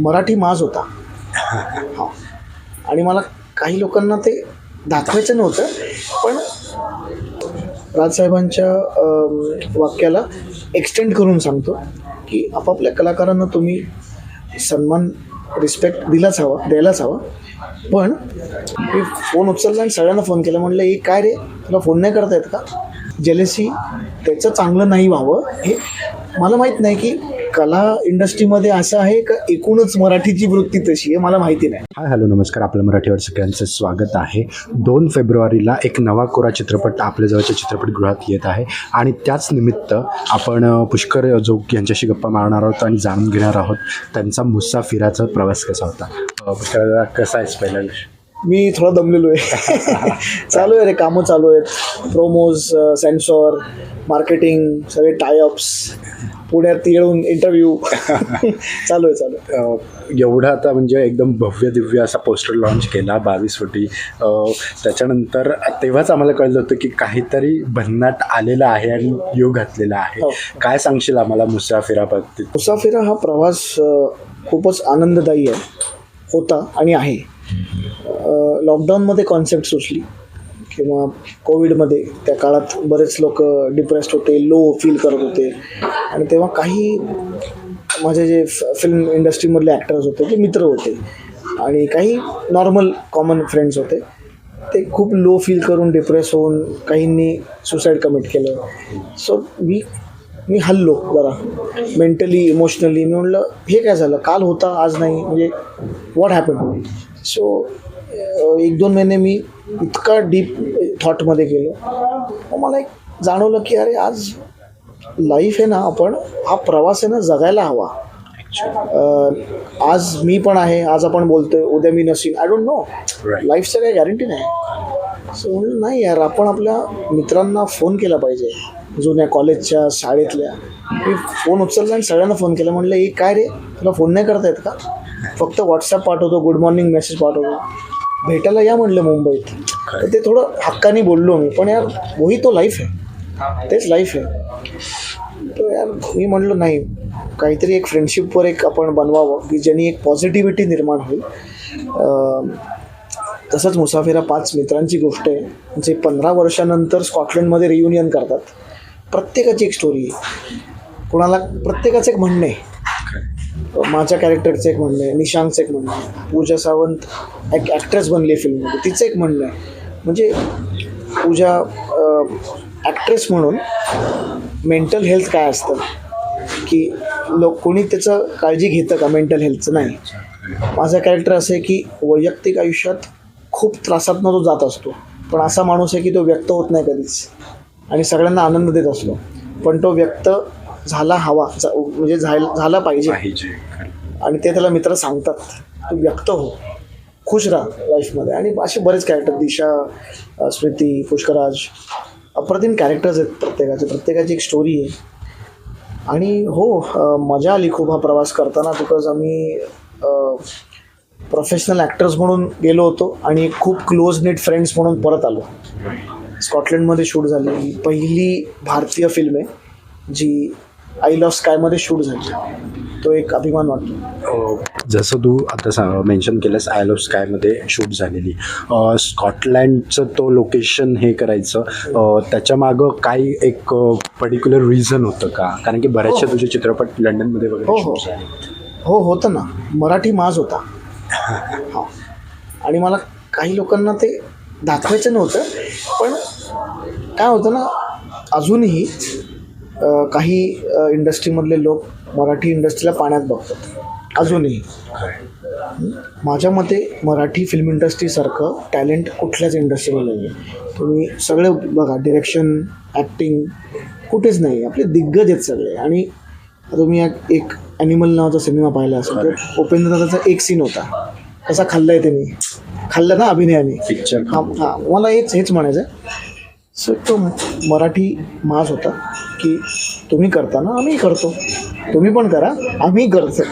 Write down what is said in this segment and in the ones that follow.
मराठी माज होता. हा. आणि मला काही लोकांना ते दाखवायचं नव्हतं पण राजसाहेबांच्या वाक्याला एक्सटेंड करून सांगतो की आपापल्या कलाकारांना तुम्ही सन्मान रिस्पेक्ट दिलाच हवा द्यायलाच हवा. पण मी फोन उचलला आणि सगळ्यांना फोन केला. म्हणलं हे काय रे? तुला फोन नाही करता येत का? जेलेसी त्याचं चांगलं नाही व्हावं. हे मला माहीत नाही की कला इंडस्ट्रीमध्ये असं आहे का एकूणच मराठीची वृत्ती तशी आहे? मला माहिती नाही. हाय हॅलो नमस्कार. आपल्या मराठीवर सगळ्यांचं स्वागत आहे. दोन फेब्रुवारीला एक नवा कोरा चित्रपट आपल्या जवळच्या चित्रपटगृहात येत आहे आणि त्याच निमित्त आपण पुष्कर जोग यांच्याशी गप्पा मारणार आहोत आणि जाणून घेणार आहोत त्यांचा मुसाफिराचा प्रवास कसा होता. पुष्कर कसा आहेस पहिल्यांदा मी थोडा दमलेलो आहे. चालू आहे रे कामं चालू आहेत. प्रोमोज सेन्सॉर मार्केटिंग सगळे टायअप्स पुण्यात येऊन इंटरव्ह्यू चालू आहे चालू एवढा आता म्हणजे एकदम भव्य दिव्य असा पोस्टर लॉन्च केला बावीस अ, त्याच्यानंतर तेव्हाच आम्हाला कळलं होतं की काहीतरी भन्नाट आलेला आहे आणि योग घातलेला आहे. हो. काय सांगशील आम्हाला मुसाफिराबाबतीत मुसाफिरा हा प्रवास खूपच आनंददायी आहे होता आणि आहे. लॉकडाऊनमध्ये कॉन्सेप्ट सुचली किंवा कोविडमध्ये त्या काळात बरेच लोक डिप्रेस्ड होते लो फील करत होते. आणि तेव्हा काही माझे जे फिल्म इंडस्ट्रीमधले ॲक्टर्स होते ते मित्र होते. आणि काही नॉर्मल कॉमन फ्रेंड्स होते. ते खूप लो फील करून डिप्रेस होऊन काहींनी सुसाईड कमिट केलं. सो मी मी हल्लो जरा. मेंटली इमोशनली मी म्हणलं हे काय झालं? काल होता आज नाही. म्हणजे व्हॉट हॅपन सो एक दोन महिने मी इतका डीप थॉटमध्ये गेलो. मला एक जाणवलं की अरे आज लाईफ आहे ना आपण हा प्रवास आहे ना जगायला हवा. आज मी पण आहे आज आपण बोलतोय उद्या मी नसीन आय डोंट नो. लाईफचं काही गॅरंटी नाही. सो म्हणलं नाही यार आपण आपल्या मित्रांना फोन केला पाहिजे. जुन्या कॉलेजच्या शाळेतल्या. मी फोन उचलला आणि सगळ्यांना फोन केला. म्हणलं हे काय रे? तुला फोन नाही करता येत का? फक्त व्हॉट्सअप पाठवतो गुड मॉर्निंग मेसेज पाठवतो. भेटायला या म्हणलं मुंबईत. तर ते थोडं हक्काने बोललो मी. पण यार वही तो लाईफ आहे. तेच लाईफ आहे. तर यार मी म्हणलो नाही काहीतरी एक फ्रेंडशिपवर एक आपण बनवावं की ज्यांनी एक पॉझिटिव्हिटी निर्माण होईल. तसंच मुसाफिरा पाच मित्रांची गोष्ट आहे. जे पंधरा वर्षानंतर स्कॉटलंडमध्ये रियुनियन करतात. प्रत्येकाची एक स्टोरी आहे. कुणाला प्रत्येकाचं एक म्हणणं आहे. माझ्या कॅरेक्टरचं एक म्हणणं आहे निशांकचं एक म्हणणं आहे पूजा सावंत एक ॲक्ट्रेस बनली आहे फिल्ममध्ये तिचं एक म्हणणं आहे. म्हणजे पूजा ॲक्ट्रेस म्हणून मेंटल हेल्थ काय असतं? की लोक कोणी त्याचं काळजी घेतं का मेंटल हेल्थचं नाही. माझं कॅरेक्टर असं आहे की वैयक्तिक आयुष्यात खूप त्रासातनं तो जात असतो. पण असा माणूस आहे की तो व्यक्त होत नाही कधीच. आणि सगळ्यांना आनंद देत असतो पण तो व्यक्त झाला हवा म्हणजे झाला पाहिजे. पाहिजे आणि ते त्याला मित्र सांगतात. तू व्यक्त हो. खुश राहा लाईफमध्ये आणि असे बरेच कॅरेक्टर दिशा स्मृती पुष्कराज अप्रतिम कॅरेक्टर्स आहेत प्रत्येकाचे. प्रत्येकाची एक स्टोरी आहे. आणि हो मजा आली खूप हा प्रवास करताना बिकॉज आम्ही प्रोफेशनल ॲक्टर्स म्हणून गेलो होतो आणि खूप क्लोज नेट फ्रेंड्स म्हणून परत आलो. स्कॉटलंडमध्ये शूट झाली. पहिली भारतीय फिल्म आहे जी आईल ऑफ स्कायमध्ये शूट झाली. तो एक अभिमान वाटतो. जसं तू आता सा मेन्शन केलंस आयल ऑफ स्कायमध्ये शूट झालेली. स्कॉटलँडचं तो लोकेशन हे करायचं त्याच्यामागं काही एक पर्टिक्युलर रिझन होतं का? कारण की बऱ्याचशा तुझे चित्रपट लंडनमध्ये हो, वगैरे हो. शूट झाले. हो होतं ना. मराठी माज होता. हा. आणि मला काही लोकांना ते दाखवायचं नव्हतं. पण काय होतं ना अजूनही काही इंडस्ट्रीमधले लोक मराठी इंडस्ट्रीला पाण्यात बघतात. अजूनही. माझ्या मते मराठी फिल्म इंडस्ट्रीसारखं टॅलेंट कुठल्याच इंडस्ट्रीमध्ये नाही आहे तुम्ही सगळे बघा डिरेक्शन ॲक्टिंग कुठेच नाही आपले दिग्गज आहेत सगळे. आणि तुम्ही एक- एक ॲनिमल नावाचा सिनेमा पाहिला असेल. तर उपेंद्रनाथाचा एक सीन होता. कसा खाल्लाय त्यांनी? खाल्लं ना अभिनयाने. पिक्चर हा हा मला हेच हेच म्हणायचं सो तो मराठी माज होता की तुम्ही करताना आम्ही करतो. तुम्ही पण करा आम्ही करतो.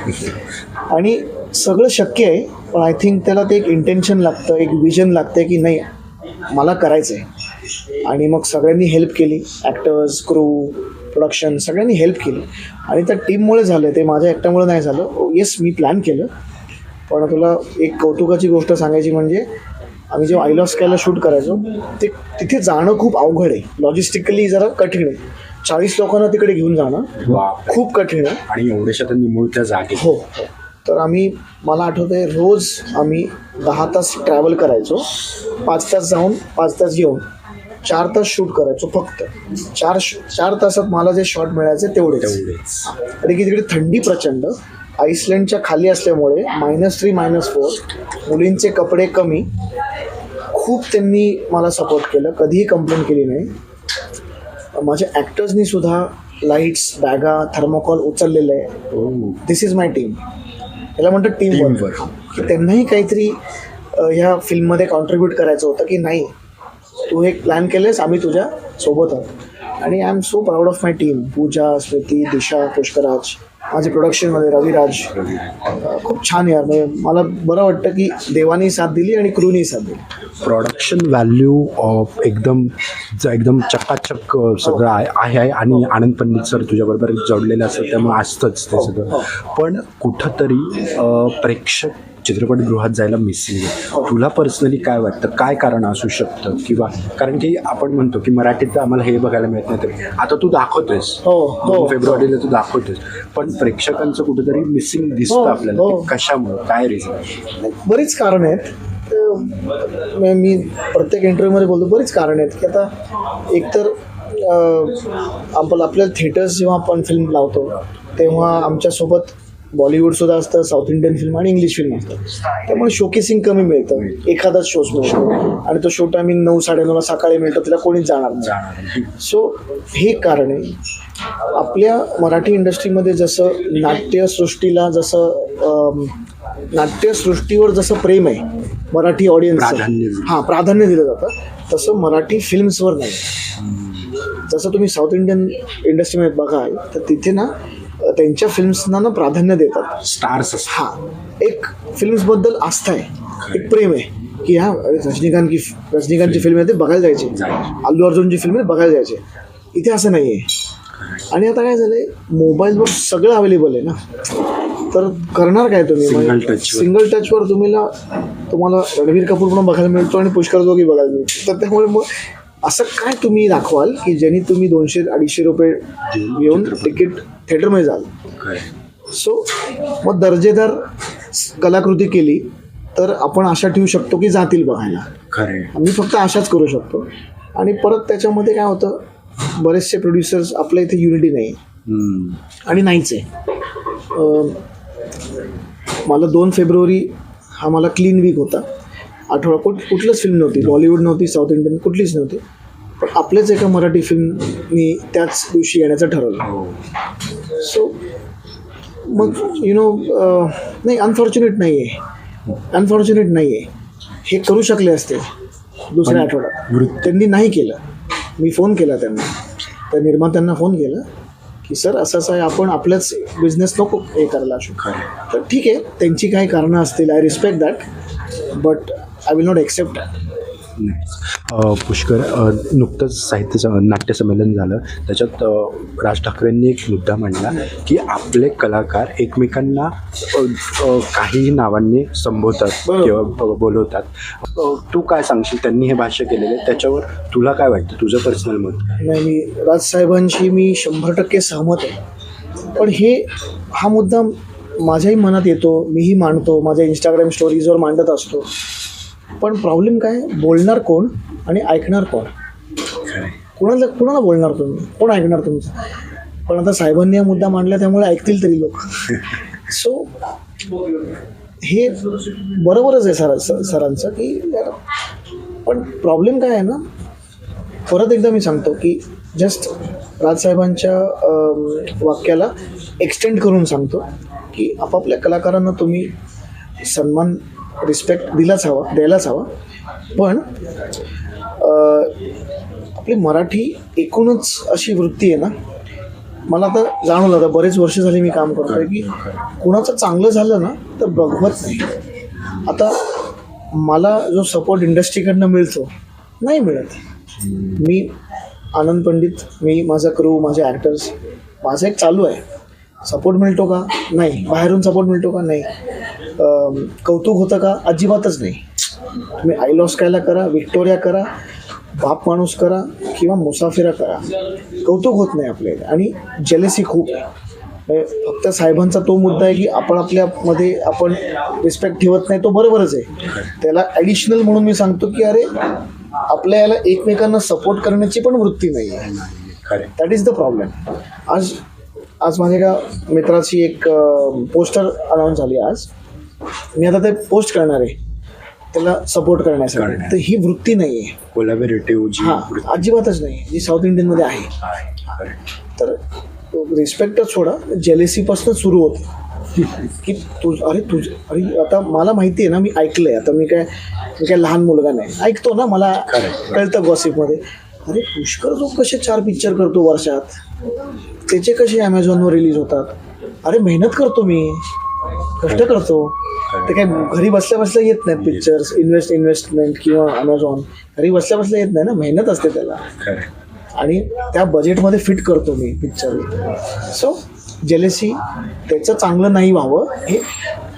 आणि सगळं शक्य आहे पण आय थिंक त्याला ते एक इंटेन्शन लागतं एक विजन लागतं की नाही मला करायचं आहे आणि मग सगळ्यांनी हेल्प केली ॲक्टर्स क्रू प्रोडक्शन सगळ्यांनी हेल्प केली. आणि त्या टीममुळे झालं ते माझ्या एकट्यामुळे नाही झालं. येस मी प्लॅन केलं. पण तुला एक कौतुकाची गोष्ट सांगायची म्हणजे आम्ही जेव्हा आय लॉस स्कायला शूट करायचो ते तिथे जाणं खूप अवघड आहे. लॉजिस्टिकली जरा कठीण आहे. चाळीस लोकांना तिकडे घेऊन जाणं. खूप कठीण आहे. आणि एवढ्याशा त्यांनी मूळ त्या जागे. हो हो. तर आम्ही मला आठवतं आहे रोज आम्ही दहा तास ट्रॅव्हल करायचो. पाच तास जाऊन पाच तास येऊन चार तास शूट करायचो फक्त. चार चार तासात मला जे शॉट मिळायचे तेवढेच. तेवढेच. आणि की तिकडे थंडी प्रचंड आईसलँडच्या खाली असल्यामुळे मायनस थ्री मायनस फोर मुलींचे कपडे कमी. खूप त्यांनी मला सपोर्ट केलं कधीही कंप्लेंट केली नाही. माझ्या ॲक्टर्सनी सुद्धा लाईट्स बॅगा थर्मोकॉल उचललेलं आहे. हो दिस इज माय टीम याला म्हणतात टीम वर्क. की त्यांनाही काहीतरी ह्या फिल्ममध्ये कॉन्ट्रीब्यूट करायचं होतं की नाही तू एक प्लॅन केलेस आम्ही तुझ्या सोबत आहोत. आणि I am so proud of my team Pooja Smriti Disha Pushkaraj माझे प्रोडक्शनमध्ये रविराज खूप छान यार. म्हणजे मला बरं वाटतं की देवानी साथ दिली आणि क्रूनी साथ दिली. प्रोडक्शन व्हॅल्यू ऑफ एकदम ज- एकदम चकाचक सगळं आहे आहे आणि आनंद पंडित सर तुझ्याबरोबर जोडलेलं असेल त्यामुळे असतंच ते सगळं. पण कुठंतरी प्रेक्षक चित्रपटगृहात जायला मिसिंग आहे. तुला पर्सनली काय वाटतं? काय कारण असू शकतं? किंवा कारण की आपण म्हणतो की मराठीत आम्हाला हे बघायला मिळत नाही तर आता तू दाखवतोयस. हो हो. फेब्रुवारीला तू दाखवतोस पण प्रेक्षकांचं कुठेतरी मिसिंग हो, दिसतं आपल्याला. हो. ते कशामुळे? काय रिझन बरीच कारणं आहेत. मी- प्रत्येक इंटरव्ह्यूमध्ये बोलतो बरीच कारणं आहेत. की आता एकतर आपण आपल्या थिएटर्स जेव्हा आपण फिल्म लावतो तेव्हा आमच्यासोबत बॉलिवूडसुद्धा असतं साऊथ इंडियन फिल्म आणि इंग्लिश फिल्म असतं. त्यामुळे शोकेसिंग कमी मिळतं. एखादाच शोज मिळतो आणि तो शो टायमिंग नऊ साडेनऊला सकाळी मिळतो त्याला कोणीच जाणार नाही. सो हे कारण आहे. आपल्या मराठी इंडस्ट्रीमध्ये जसं नाट्यसृष्टीला जसं नाट्यसृष्टीवर जसं प्रेम आहे मराठी ऑडियन्स. हां प्राधान्य दिलं जातं. तसं मराठी फिल्म्सवर नाही. जसं तुम्ही साऊथ इंडियन इंडस्ट्रीमध्ये बघाल तर तिथे ना त्यांच्या फिल्म्सना ना प्राधान्य देतात. स्टार्स हां. एक फिल्म्सबद्दल आस्था आहे. एक प्रेम आहे. की हा रजनीकांत की रजनीकांतची फिल्म आहे ते बघायला जायचे. अल्लू अर्जुनची फिल्म आहे बघायला जायचे. इथे असं नाही आहे. आणि आता काय झालंय मोबाईलवर सगळं अवेलेबल आहे ना. तर करणार काय तुम्ही. सिंगल टचवर तुम्हाला तुम्हाला रणबीर कपूर पण बघायला मिळतो आणि पुष्कर जोगी बघायला मिळतो. तर त्यामुळे मग असं काय तुम्ही दाखवाल की ज्यांनी तुम्ही दोनशे अडीचशे रुपये घेऊन तिकीट थिएटरमध्ये जाल सो मग दर्जेदार कलाकृती केली तर आपण आशा ठेवू शकतो की जातील बघायला. खरे आम्ही फक्त आशाच करू शकतो. आणि परत त्याच्यामध्ये काय होतं बरेचसे प्रोड्युसर्स आपल्या इथे युनिटी नाही. आणि नाहीच आहे. मला दोन फेब्रुवारी हा मला क्लीन वीक होता. आठवडा कुठ कुठलंच फिल्म नव्हती. बॉलिवूड नव्हती साऊथ इंडियन कुठलीच नव्हती. पण आपल्याच एका मराठी फिल्मनी त्याच दिवशी येण्याचं ठरवलं. हो. सो मग यु नो नाही अनफॉर्च्युनेट नाही आहे अनफॉर्च्युनेट नाही आहे हे करू शकले असते दुसऱ्या आठवड्यात. त्यांनी नाही केलं. मी फोन केला त्यांना. त्या निर्मात्यांना फोन केला की सर असं असं आहे. आपण आपल्याच बिझनेस नको हे करायला खरे. तर ठीक आहे त्यांची काही कारणं असतील. I respect that but I will not accept that Pushkar नुकतंच साहित्य नाट्य संमेलन झालं. त्याच्यात राज ठाकरेंनी एक मुद्दा मांडला की आपले कलाकार एकमेकांना काहीही नावांनी संबोधतात. किंवा बोलवतात. तू काय सांगशील? त्यांनी हे भाष्य केलेलं आहे. त्याच्यावर तुला काय वाटतं? तुझं पर्सनल मत? नाही मी राजसाहेबांशी मी शंभर टक्के सहमत आहे. पण हे हा मुद्दा माझ्याही मनात येतो मीही मांडतो माझ्या इंस्टाग्राम स्टोरीजवर मांडत असतो. पण प्रॉब्लेम काय? बोलणार कोण आणि ऐकणार कोण. कोणाला कोणाला बोलणार तुम्ही? कोण ऐकणार तुमचं? पण आता साहेबांनी हा मुद्दा मांडला त्यामुळे ऐकतील तरी लोक. सो हे बरोबरच आहे सर सरांचं की पण प्रॉब्लेम काय आहे ना परत एकदा मी सांगतो की जस्ट राजसाहेबांच्या वाक्याला एक्सटेंड करून सांगतो की आपापल्या कलाकारांना तुम्ही सन्मान रिस्पेक्ट दिलाच हवा द्यायलाच हवा. पण आपली मराठी एकूणच अशी वृत्ती आहे ना मला आता जाणवलं आता बरेच वर्ष झाली मी काम करतोय की कुणाचं चांगलं झालं ना तर बघवत नाही. आता मला जो सपोर्ट इंडस्ट्रीकडनं मिळतो नाही मिळत. मी आनंद पंडित मी माझा क्रू माझे ॲक्टर्स माझं एक चालू आहे. सपोर्ट मिळतो का? नाही. बाहेरून सपोर्ट मिळतो का? नाही. कौतुक होतं का? अजिबातच नाही. तुम्ही आय लॉस कायला करा विक्टोरिया करा बाप माणूस करा किंवा मुसाफिरा करा. कौतुक होत नाही आपल्याला. आणि जेलेसी खूप आहे. फक्त साहेबांचा तो मुद्दा आहे की आपण आपल्यामध्ये आपण रिस्पेक्ट ठेवत नाही तो बरोबरच आहे. त्याला ॲडिशनल म्हणून मी सांगतो की अरे आपल्या याला एकमेकांना सपोर्ट करण्याची पण वृत्ती नाही आहे दॅट इज द प्रॉब्लेम आज आज माझ्या एका मित्राची एक पोस्टर अनाऊन्स झाली आज. मी आता ते पोस्ट करणार आहे. त्याला सपोर्ट करण्यासाठी. तर ही वृत्ती नाही आहे कोलॅबरेटिव्ह जी हां अजिबातच नाही. जी साऊथ इंडियनमध्ये आहे. तर रिस्पेक्टच सोडा. जेलेसीपासून सुरू होतं. की तू अरे तुझ अरे आता मला माहिती आहे ना मी ऐकलंय. आता मी काय मी काय लहान मुलगा नाही. ऐकतो ना मला. कळतं गॉसिपमध्ये अरे पुष्कर जो कसे चार पिक्चर करतो वर्षात? त्याचे कसे ॲमेझॉनवर रिलीज होतात? अरे मेहनत करतो मी. कष्ट करतो. ते काय घरी बसल्या बसल्या येत नाहीत पिक्चर्स इन्व्हेस्ट इन्व्हेस्टमेंट किंवा अमेझॉन घरी बसल्या बसल्या येत नाही ना मेहनत असते त्याला. आणि त्या बजेटमध्ये फिट करतो मी पिक्चर सो जेलेसी त्याचं चांगलं नाही व्हावं. हे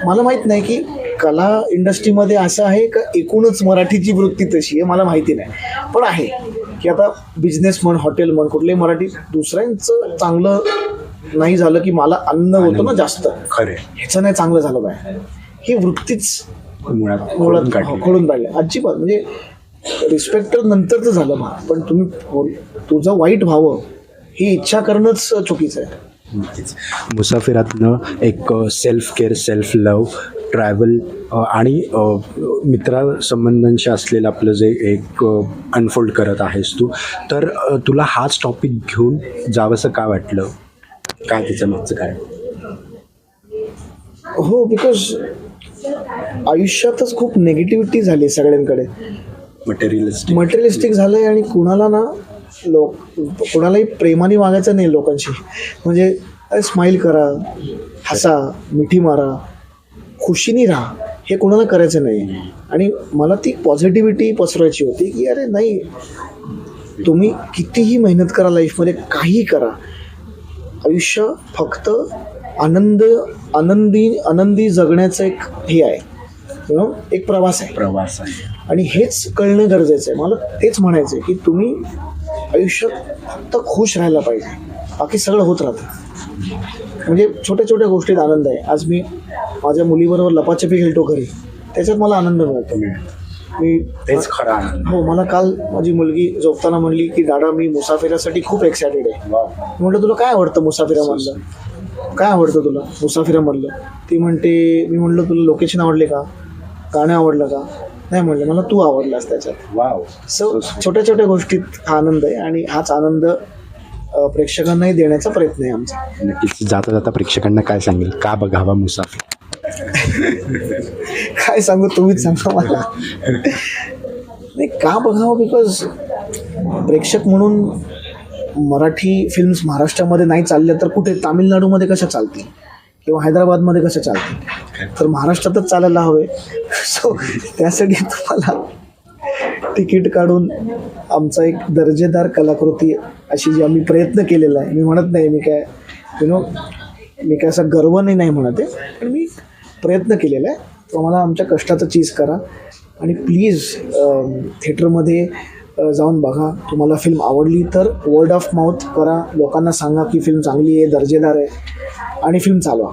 मला माहीत नाही की कला इंडस्ट्रीमध्ये असं आहे का एकूणच मराठीची वृत्ती तशी आहे मला माहिती नाही. पण आहे. की आता बिझनेस म्हण हॉटेल म्हण कुठलंही मराठी दुसऱ्यांचं चांगलं नाही झालं की मला अन्न होतं ना जास्त. खरे ह्याचं नाही चांगलं झालं पाहिजे ही वृत्तीच मुळात मुळात खोडून खोडून काढले. अजिबात. म्हणजे रिस्पेक्ट तर नंतरचं झालं पण तुम्ही तुझं वाईट व्हावं ही इच्छा करणंच चुकीचं आहे. मुसाफिरातनं एक self care self love travel आणि मित्रासंबंधांशी असलेलं आपलं जे एक अनफोल्ड करत आहेस तू. तर तुला हाच टॉपिक घेऊन जावंसं का वाटलं? काय त्याच्या मागचं काय हो बिकॉज आयुष्यातच खूप नेगेटिव्हिटी झाली सगळ्यांकडे. मटेरियलिस्टिक मटेरियलिस्टिक झालं आहे आणि कुणाला ना लोक कुणालाही प्रेमाने वागायचं नाही लोकांशी. म्हणजे अरे स्माईल करा हसा मिठी मारा खुशीने राहा हे कुणाला करायचं नाही. आणि मला ती पॉझिटिव्हिटी पसरवायची होती की अरे नाही तुम्ही कितीही मेहनत करा लाईफमध्ये काहीही करा. आयुष्य फक्त आनंद आनंदी आनंदी जगण्याचं एक हे आहे. एक प्रवास आहे. प्रवास आहे. आणि हेच कळणं गरजेचं आहे. मला तेच म्हणायचं आहे की तुम्ही आयुष्यात फक्त खुश राहायला पाहिजे. बाकी सगळं होत राहतं. म्हणजे छोट्या छोट्या गोष्टीत आनंद आहे. आज मी माझ्या मुलीबरोबर लपाछपी खेळतो घरी. त्याच्यात मला आनंद मिळतो. मी तेच खरं हो मला काल माझी मुलगी झोपताना म्हणली की दादा मी मुसाफिरासाठी खूप एक्सायटेड आहे. म्हटलं तुला काय आवडतं मुसाफिरामधलं? काय आवडतं तुला मुसाफिरामधलं? ती म्हणते मी म्हटलं तुला लोकेशन आवडले का? गाणं आवडलं का? नाही म्हणलं मला तू आवडलास त्याच्यात. वाव सो छोट्या छोट्या गोष्टीत हा आनंद आहे आणि हाच आनंद प्रेक्षकांनाही देण्याचा प्रयत्न आहे आमचा. नक्कीच जाता जाता प्रेक्षकांना काय सांगेल? का बघावा मुसाफिर? काय सांगू तुम्हीच सांगा मला. नाही का बघावं? बिकॉज प्रेक्षक म्हणून मराठी फिल्म्स महाराष्ट्रामध्ये नाही चालल्या तर कुठे? तामिळनाडूमध्ये कशा चालतील? किंवा हैदराबादमध्ये कसं चालतं? तर महाराष्ट्रातच चालायला हवे. सो त्यासाठी तुम्हाला तिकीट काढून आमचा एक दर्जेदार कलाकृती अशी जी आम्ही प्रयत्न केलेला आहे. मी म्हणत नाही मी काय यु नो मी काय असा गर्व नाही म्हणत आहे पण मी प्रयत्न केलेला आहे. तो आम्हाला आमच्या कष्टाचं चीज करा. आणि प्लीज थिएटरमध्ये जाऊन बघा. तुम्हाला फिल्म आवडली तर वर्ड ऑफ माउथ करा. लोकांना सांगा की फिल्म चांगली आहे दर्जेदार आहे. आणि फिल्म चालवा.